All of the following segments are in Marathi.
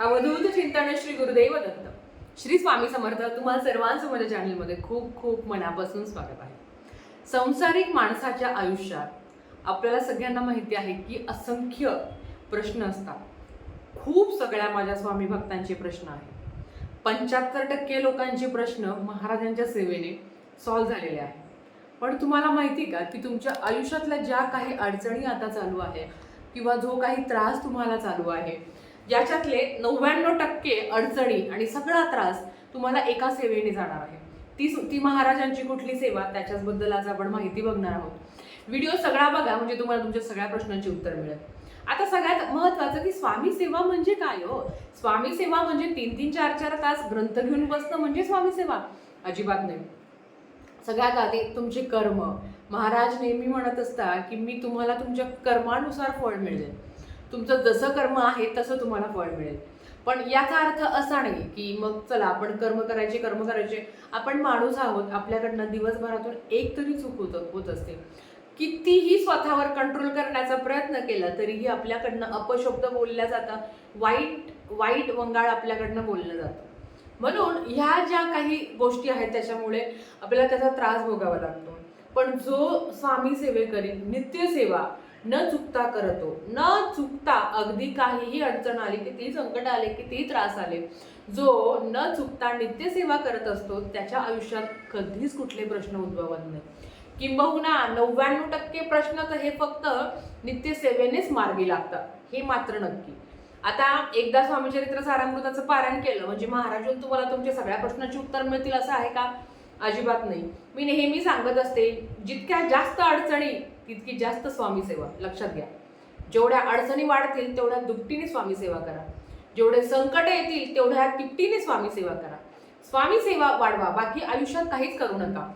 अवधूत चिंतन श्री गुरुदेव दत्त. श्री स्वामी समर्थ तुम्हाला सर्वांचं माझ्या चॅनलमध्ये खूप खूप मनापासून स्वागत आहे. संसारिक माणसाच्या आयुष्यात आपल्याला सगळ्यांना माहिती आहे की असंख्य प्रश्न असतात. खूप सगळ्या माझ्या स्वामी भक्तांचे प्रश्न आहेत. पंच्याहत्तर टक्के लोकांचे प्रश्न महाराजांच्या सेवेने सॉल्व्ह झालेले आहेत. पण तुम्हाला माहिती का की तुमच्या आयुष्यातल्या ज्या काही अडचणी आता चालू आहे किंवा जो काही त्रास तुम्हाला चालू आहे याच्यातले नव्याण्णव टक्के अडचणी आणि सगळा त्रास तुम्हाला एका सेवेने जाणार आहे. ती ती महाराजांची कुठली सेवा त्याच्याचबद्दल आज आपण माहिती बघणार आहोत. व्हिडिओ सगळा बघा म्हणजे तुम्हाला तुमच्या सगळ्या प्रश्नांची उत्तर मिळेल. आता सगळ्यात महत्वाचं की स्वामी सेवा म्हणजे काय हो? स्वामी सेवा म्हणजे तीन तीन चार चार तास ग्रंथ घेऊन बसणं म्हणजे स्वामी सेवा? अजिबात नाही. सगळ्यात आधी तुमचे कर्म. महाराज नेहमी म्हणत असता की मी तुम्हाला तुमच्या कर्मानुसार फळ मिळेल तुमचं जसं कर्म आहे तसं तुम्हाला फळ मिळेल. पण याचा अर्थ असा नाही की मग चला आपण कर्म करायचे कर्म करायचे. आपण माणूस आहोत आपल्याकडनं दिवसभरातून एक तरी चूक होत होत असते. कितीही स्वतःवर कंट्रोल करण्याचा प्रयत्न केला तरीही आपल्याकडनं अपशब्द बोलल्या जातात वाईट वाईट वंगाळ आपल्याकडनं बोललं जातं. म्हणून ह्या ज्या काही गोष्टी आहेत त्याच्यामुळे आपल्याला त्याचा त्रास भोगावा लागतो. पण जो स्वामी सेवेकरी नित्यसेवा न चुकता करतो. न चुकता अगदी काहीही अडचण आली किती संकट आले कितीही त्रास आले जो न चुकता नित्यसेवा करत असतो त्याच्या आयुष्यात कधीच कुठले प्रश्न उद्भवत नाही. किंबहुना नव्याण्णव टक्के प्रश्न तर हे फक्त नित्यसेवेनेच मार्गी लागतात. हे मात्र नक्की. आता एकदा स्वामीचरित्र सारामृताचं पारायण केलं म्हणजे महाराजून तुम्हाला तुमच्या सगळ्या प्रश्नाची उत्तर मिळतील असं आहे का? अजिबात नाही. मी नेहमी सांगत असते जितक्या जास्त अडचणी तितकी जास्त स्वामी सेवा लक्षात घ्या. जेवढ्या अडचणी वाढतील तेवढ्या दुपटीने स्वामी सेवा करा. जेवढे संकट येतील तेवढ्या तिपटीने स्वामी सेवा करा. स्वामी सेवा वाढवा बाकी आयुष्यात काहीच करू नका.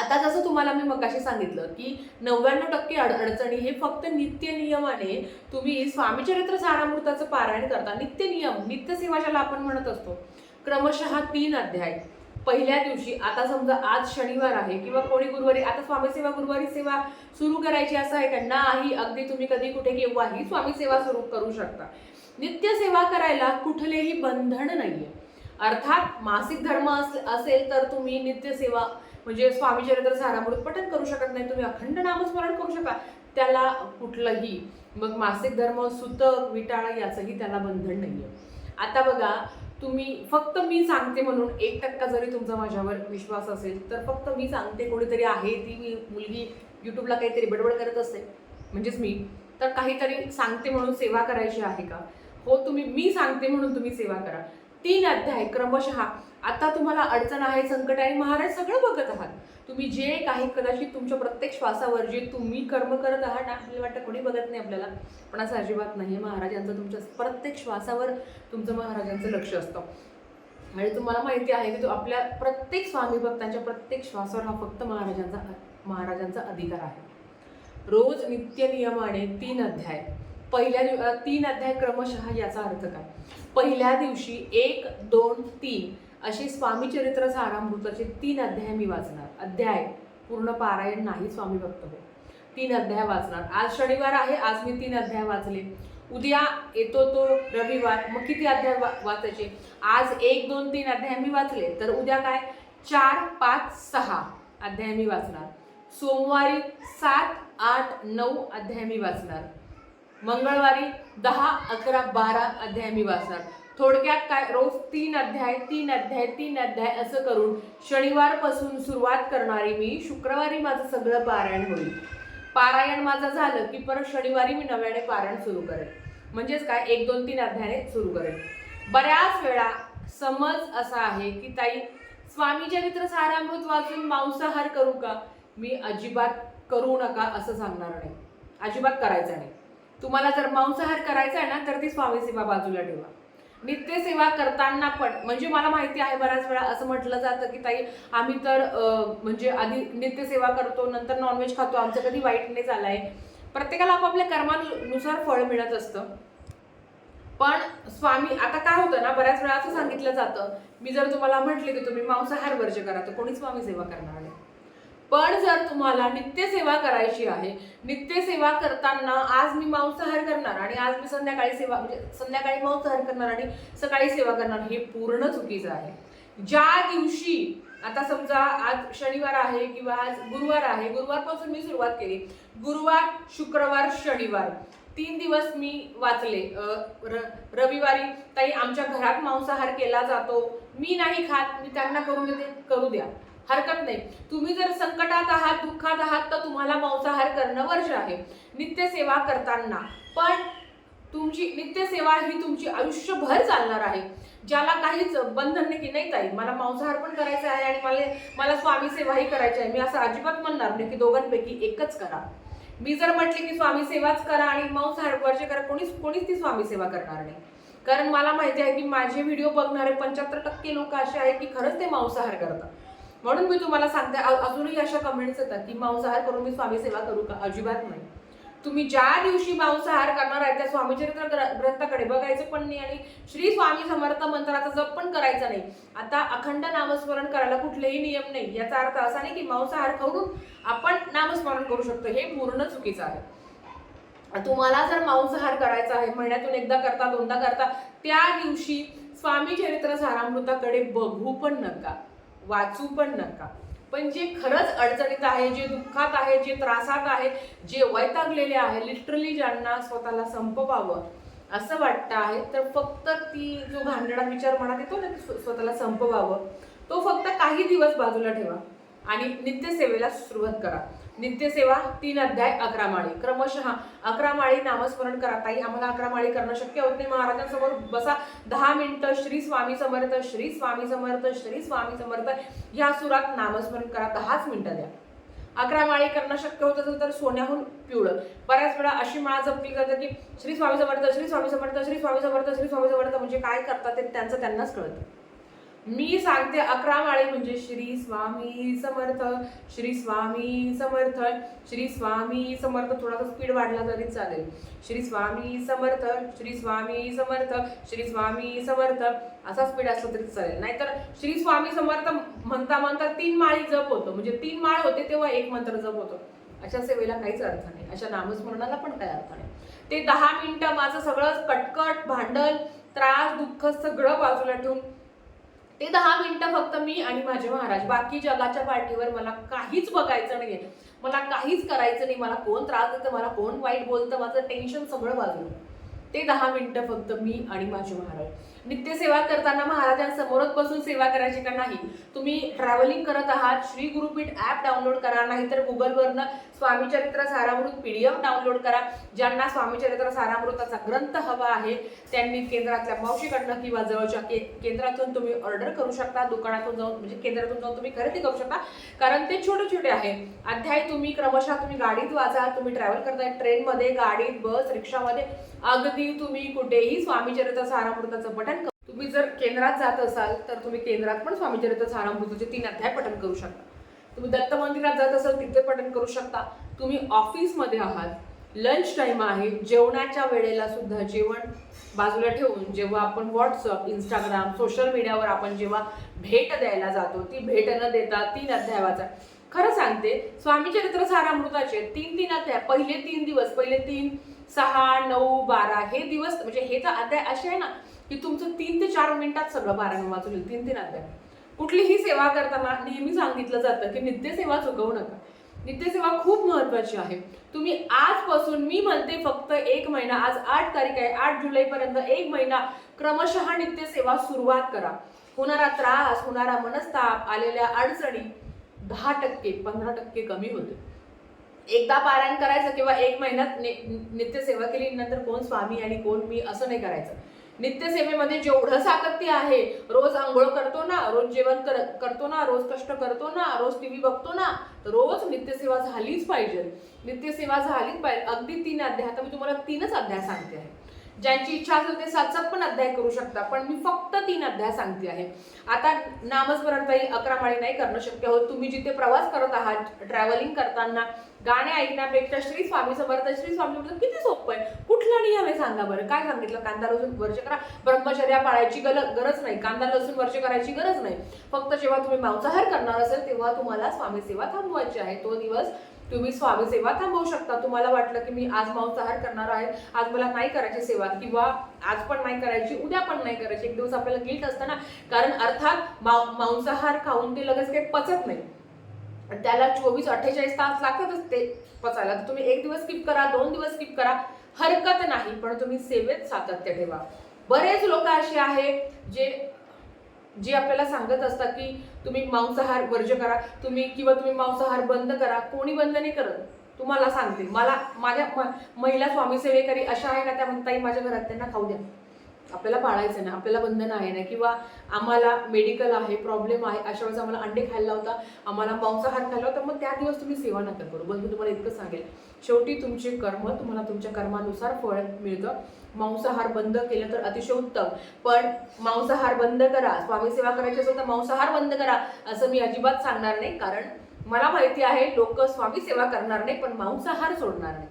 आता जसं तुम्हाला मी मगाशी सांगितलं की नव्याण्णव टक्के अड अडचणी हे फक्त नित्य नियमाने तुम्ही स्वामीचरित्र सारामृताचं पारायण करता. नित्य नियम नित्यसेवा ज्याला आपण म्हणत असतो. क्रमशः तीन अध्याय. पहिल्या दिवशी आता समजा आज शनिवार आहे किंवा कोणी गुरुवारी आता स्वामी सेवा गुरुवारी सेवा सुरू करायची असं आहे का? नाही अगदी तुम्ही कधी कुठे केव्हाही स्वामी सेवा सुरू करू शकता. नित्य सेवा करायला कुठलेही बंधन नाहीये. अर्थात मासिक धर्म असेल तर तुम्ही नित्य सेवा म्हणजे स्वामी चरित्र सारामृत पठण करू शकत नाही. तुम्ही अखंड नामस्मरण करू शकता. त्याला कुठलंही मग मासिक धर्म सुतक विटाळ याचंही त्याला बंधन नाही आहे आता बघा तुम्ही फक्त मी सांगते म्हणून एक टक्का जरी तुमचा माझ्यावर विश्वास असेल तर फक्त मी सांगते कोणीतरी आहे ती मी मुलगी यूट्यूबला काहीतरी बडबड करत असते म्हणजेच मी तर काहीतरी सांगते म्हणून सेवा करायची आहे का? हो तुम्ही मी सांगते म्हणून तुम्ही सेवा करा. तीन अध्याय क्रमशः आता तुम्हाला अडचण आहे संकट आहे महाराज सगळं बघत आहात. तुम्ही जे काही कदाचित तुमच्या प्रत्येक श्वासावर जे तुम्ही कर्म करत आहात ना आपल्याला वाटतं कोणी बघत नाही आपल्याला. पण असं अजिबात नाही महाराजांचं तुमच्या प्रत्येक श्वासावर तुमचं महाराजांचं लक्ष असतं. आणि तुम्हाला माहिती आहे की तो आपल्या प्रत्येक स्वामी भक्तांच्या प्रत्येक श्वासावर हा फक्त महाराजांचा महाराजांचा अधिकार आहे. रोज नित्य नियमाने तीन अध्याय. पहिल्या दिव तीन अध्याय क्रमशः याचा अर्थ काय? पहिल्या दिवशी एक दोन तीन अशी स्वामी चरित्र सारामृताचे तीन अध्याय मी वाचणार. अध्याय पूर्ण पारायण नाही स्वामी भक्त हो. तीन अध्याय वाचणार. आज शनिवार आहे आज मी तीन अध्याय वाचले. उद्या येतो तो रविवार. मग किती अध्याय वा वाचायचे? आज एक दोन तीन अध्याय मी वाचले. तर उद्या काय? चार पाच सहा अध्याय मी वाचणार. सोमवारी सात आठ नऊ अध्याय मी वाचणार. मंगळवारी दहा अकरा बारा अध्याय मी वाचणार. थोडक्यात काय? रोज तीन अध्याय तीन अध्याय तीन अध्याय असं करून शनिवारपासून सुरुवात करणारी मी शुक्रवारी माझं सगळं पारायण होईल. पारायण माझं झालं की परत शनिवारी मी नव्याने पारायण सुरू करेन. म्हणजेच काय? एक दोन तीन अध्यायाने सुरू करेन. बऱ्याच वेळा समज असा आहे की ताई स्वामी चरित्र सारामृत वाचून मांसाहार करू का? मी अजिबात करू नका असं सांगणार नाही. अजिबात करायचं नाही. तुम्हाला जर मांसाहार करायचा आहे ना तर ती स्वामी सेवा बाजूला ठेवा. नित्यसेवा करताना पण म्हणजे मला माहिती आहे बऱ्याच वेळा असं म्हटलं जातं की ताई आम्ही तर म्हणजे आधी नित्यसेवा करतो नंतर नॉनव्हेज खातो आमचं कधी वाईट नाही आहे प्रत्येकाला आपापल्या कर्मानुसार फळ मिळत असतं. पण स्वामी आता काय होतं ना बऱ्याच वेळा असं सांगितलं जातं. मी जर तुम्हाला म्हटले की तुम्ही मांसाहार वर्ज करा तर कोणी स्वामी सेवा करणार नाही. पण जर तुम्हाला नित्यसेवा करायची आहे नित्यसेवा करताना आज मी मांसाहार करणार आणि आज मी संध्याकाळी सेवा म्हणजे संध्याकाळी मांसाहार करणार आणि सकाळी सेवा करणार हे पूर्ण चुकीचं आहे. ज्या दिवशी आता समजा आज शनिवार आहे किंवा आज गुरुवार आहे गुरुवारपासून मी सुरुवात केली. गुरुवार शुक्रवार शनिवार तीन दिवस मी वाचले. र- रविवारी ताई आमच्या घरात मांसाहार केला जातो. मी नाही खात मी त्यांना करू देते करू द्या. हरकत नाही. तुम्ही जर संकटात आहात दुःखात आहात तर तुम्हाला मांसाहार करणं वर्ष आहे. नित्यसेवा करताना. पण तुमची नित्यसेवा ही तुमची आयुष्यभर चालणार आहे. ज्याला काहीच बंधन नाही की नाही ताई मला मांसाहार पण करायचा आहे आणि मला मला स्वामी सेवाही करायची आहे. मी असं अजिबात म्हणणार नाही की दोघांपैकी एकच करा. मी जर म्हटले की स्वामी सेवाच करा आणि मांसाहार वर्ष करा कोणीच कोणीच ती स्वामी सेवा करणार नाही. कारण मला माहिती आहे की माझे व्हिडिओ बघणारे पंच्याहत्तर टक्के लोक असे आहेत की खरंच ते मांसाहार करतात. म्हणून मी तुम्हाला सांगते अजूनही अशा कमेंट्स येतात की मांसाहार करून मी स्वामी सेवा करू का? अजिबात नाही. तुम्ही ज्या दिवशी मांसाहार करणार आहे त्या स्वामीचरित्र ग्रंथाकडे बघायचं पण नाही आणि श्री स्वामी समर्थ मंत्राचा जप पण करायचा नाही. आता अखंड नामस्मरण करायला कुठलेही नियम नाही. याचा अर्थ असा नाही की मांसाहार खाऊन आपण नामस्मरण करू शकतो. हे पूर्ण चुकीचं आहे. तुम्हाला जर मांसाहार करायचा आहे महिन्यातून एकदा करता दोनदा करता त्या दिवशी स्वामी चरित्र सारामृताकडे बघू पण नका. वाचू पण नका. पण जे खरंच अडचणीत आहे जे दुःखात आहे जे त्रासात आहे जे वैतागलेले आहे लिटरली ज्यांना स्वतःला संपवावं असं वाटतं आहे तर फक्त ती जो भांडणा विचार मनात येतो ना स्वतःला संपवावं तो फक्त काही दिवस बाजूला ठेवा आणि नित्यसेवेला सुरुवात करा. नित्यसेवा तीन अध्याय अकरा माळी. क्रमशः अकरा माळी नामस्मरण करा ताई. आम्हाला अकरा माळी करणं शक्य होत नाही. महाराजांसमोर बसा. दहा मिनिटं श्री स्वामी समर्थ श्री स्वामी समर्थ श्री स्वामी समर्थ या सुरात नामस्मरण करा. दहाच मिनिटं द्या. अकरा माळी करणं शक्य होत असेल तर सोन्याहून पिवळं. बऱ्याच वेळा अशी माळा जपली जाते की श्री स्वामी समर्थ श्री स्वामी समर्थ श्री स्वामी समर्थ श्री स्वामी समर्थ म्हणजे काय करतात ते त्यांचं त्यांनाच कळतं. मी सांगते अकरा माळे म्हणजे श्री स्वामी समर्थ श्री स्वामी समर्थ श्री स्वामी समर्थ. थोडासा स्पीड वाढला तरी चालेल. श्री स्वामी समर्थ श्री स्वामी समर्थ श्री स्वामी समर्थ. असा स्पीड असला तरी चालेल. नाहीतर श्री स्वामी समर्थ म्हणता म्हणता तीन माळी जप होतो. म्हणजे तीन माळ होते तेव्हा एक मंत्र जप होतो. अशा सेवेला काहीच अर्थ नाही. अशा नामस्मरणाला पण काही अर्थ नाही. ते दहा मिनिटं माझं सगळं कटकट भांडण त्रास दुःख सगळं बाजूला ठेवून ते दहा मिनिटं फक्त मी आणि माझे महाराज. बाकी जगाच्या पार्टीवर मला काहीच बघायचं नाहीये. मला काहीच करायचं नाही. मला कोण त्रास देतं? मला कोण वाईट बोलतं? माझं टेन्शन सगळं बाजूला. ते दहा मिनिटं फक्त मी आणि माझे महाराज. नित्यसेवा करताना महाराजांसमोरच बसून सेवा करायची का नाही? तुम्ही ट्रॅव्हलिंग करत आहात श्री गुरुपीठ ॲप डाउनलोड करा नाहीतर गुगलवरनं Swamicharitra Saramrut P D F download करा ज्यांना स्वामी चरित्र सारामृताचा ग्रंथ हवा आहे त्यांनी केंद्रातल्या मावशीकडनं किंवा जवळच्या के केंद्रातून तुम्ही ऑर्डर करू शकता दुकानातून जाऊन म्हणजे केंद्रातून जाऊन तुम्ही खरेदी करू शकता. कारण ते छोटे छोटे आहे. अध्याय तुम्ही क्रमशः तुम्ही गाडीत वाचा तुम्ही ट्रॅव्हल करताय ट्रेनमध्ये गाडीत बस रिक्षामध्ये अगदी तुम्ही कुठेही स्वामी चरित्र सारामृताचं बटन तुम्ही जर केंद्रात जात असाल तर तुम्ही केंद्रात पण स्वामीचरित्र चरित्र तीन अध्याय पठन करू शकता. तुम्ही दत्त मंदिरात जात असाल तिथे पठन करू शकता. तुम्ही ऑफिसमध्ये आहात लंच टाइम आहे जेवणाच्या वेळेला सुद्धा जेवण बाजूला ठेवून जेव्हा आपण व्हॉट्सअप इंस्टाग्राम सोशल मीडियावर आपण जेव्हा भेट द्यायला जातो ती भेट न देता तीन अध्याय वाचा. खरं सांगते स्वामीचरित्र सारामृताचे तीन तीन अध्याय पहिले तीन दिवस पहिले तीन सहा नऊ बारा हे दिवस म्हणजे हे तर अध्याय असे आहे ना की तुमचं तीन ते चार मिनिटात सगळं पारायण वाचून येईल. तीन तीन अध्याय. कुठलीही सेवा करताना नेहमी सांगितलं जातं की नित्यसेवा चुकवू नका. नित्यसेवा खूप महत्वाची आहे. तुम्ही आजपासून मी म्हणते फक्त एक महिना आज आठ तारीख आहे आठ जुलैपर्यंत एक महिना क्रमशः नित्यसेवा सुरुवात करा. होणारा त्रास होणारा मनस्ताप आलेल्या अडचणी दहा टक्के पंधरा टक्के कमी होते. एकदा पारायण करायचं किंवा एक महिन्यात नित्यसेवा केली नंतर कोण स्वामी आणि कोण मी असं नाही करायचं. नित्यसेवेमध्ये जेवढं सातत्य आहे रोज आंघोळ करतो ना रोज जेवण कर करतो ना रोज कष्ट करतो ना रोज टीव्ही बघतो ना तर रोज नित्यसेवा झालीच पाहिजे. नित्यसेवा झालीच पाहिजे. अगदी तीन अध्याय आता मी तुम्हाला तीनच अध्याय सांगते. आहे ज्यांची इच्छा असेल ते सात सात पण अध्याय करू शकता. पण मी फक्त तीन अध्याय सांगते आहे. आता नामस्मरणताही अकरा माळी नाही करणं शक्य होत. तुम्ही जिथे प्रवास करत आहात ट्रॅव्हलिंग करताना गाणे ऐकण्यापेक्षा श्री स्वामी समर्थ श्री स्वामी समर्थ किती सोपं आहे. कुठलं नियम आहे सांगा बरं. काय सांगितलं? कांदा लसूण वर्ष करा. ब्रह्मचर्या पाळायची गल गरज नाही. कांदा लसूण वर्ष करायची गरज नाही. फक्त जेव्हा तुम्ही मांसाहार करणार असेल तेव्हा तुम्हाला स्वामी सेवा थांबवायची आहे. तो दिवस तुम्ही स्वामी सेवा थांबवू शकता. तुम्हाला वाटलं की मी आज मांसाहार करणार आहे. आज मला नाही करायची सेवा किंवा आज पण नाही करायची उद्या पण नाही करायची. एक दिवस आपल्याला गिल्ट असतं ना. कारण अर्थात मांसाहार खाऊन ते लगेच काही पचत नाही. त्याला चोवीस अठ्ठेचाळीस तास लागतातच ते पचायला. तर तुम्ही एक दिवस स्किप करा दोन दिवस स्किप करा. हरकत नाही पण तुम्ही सेवेत सातत्य ठेवा. बरेच लोक असे आहे जे जे आपल्याला सांगत असतात की तुम्ही मांसाहार वर्ज करा तुम्ही किंवा तुम्ही मांसाहार बंद करा कोणी बंद नाही करत. तुम्हाला सांगते मला माझ्या म- महिला स्वामीसेवेकरी अशा आहे ना त्या म्हणताई माझ्या घरात त्यांना खाऊ द्या. आपल्याला पाळायचं ना आपल्याला बंधन आहे ना किंवा आम्हाला मेडिकल आहे प्रॉब्लेम आहे अशा वेळेस आम्हाला अंडे खायला होता आम्हाला मांसाहार खायला होता मग त्या दिवस तुम्ही सेवा नका करू. बस मी तुम्हाला इतकं सांगेल. शेवटी तुमचे कर्म तुम्हाला तुमच्या कर्मानुसार फळ मिळतं. मांसाहार बंद केलं तर अतिशय उत्तम. पण मांसाहार बंद करा स्वामी सेवा करायची असेल तर मांसाहार बंद करा असं मी अजिबात सांगणार नाही. कारण मला माहिती आहे लोक स्वामी सेवा करणार नाही पण मांसाहार सोडणार नाही.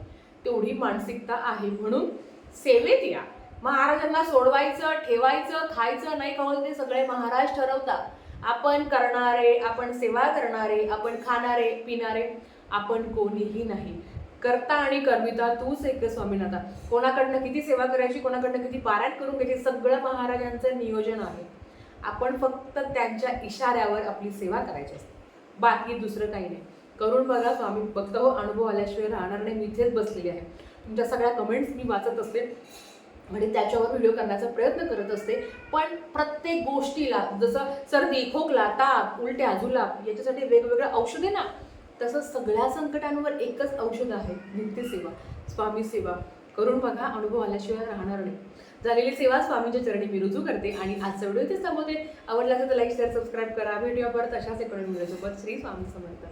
तेवढी मानसिकता आहे म्हणून सेवेत या. महाराजांना सोडवायचं ठेवायचं खायचं नाही खावं ते सगळे महाराज ठरवतात. आपण करणारे आपण सेवा करणारे आपण खाणारे पिणारे आपण कोणीही नाही. करता आणि करविता तूच एक स्वामीनाथा कोणाकडनं किती सेवा करायची कोणाकडनं किती पारायण करून घ्यायची सगळं महाराजांचं नियोजन आहे. आपण फक्त त्यांच्या इशाऱ्यावर आपली सेवा करायची असते. बाकी दुसरं काही नाही. करून बघा स्वामी फक्त हो अनुभव आल्याशिवाय राहणार नाही. मी इथेच बसलेली आहे. तुमच्या सगळ्या कमेंट्स मी वाचत असते. आणि त्याच्यावर व्हिडिओ करण्याचा प्रयत्न करत असते. पण प्रत्येक गोष्टीला जसं सर्दी खोकला ताप उलट्या जुलाब याच्यासाठी वेगवेगळ्या औषधे ना तसं सगळ्या संकटांवर एकच औषध आहे नित्यसेवा स्वामी सेवा. करून बघा अनुभव आल्याशिवाय राहणार नाही. झालेली सेवा स्वामींच्या चरणी मी रुजू करते आणि आजचा व्हिडिओ इथेच थांबवते. आवडला असेल तर लाईक शेअर सबस्क्राईब करा. व्हिडिओ परत अशाच एकडे व्हिडिओसोबत श्री स्वामी समर्थ.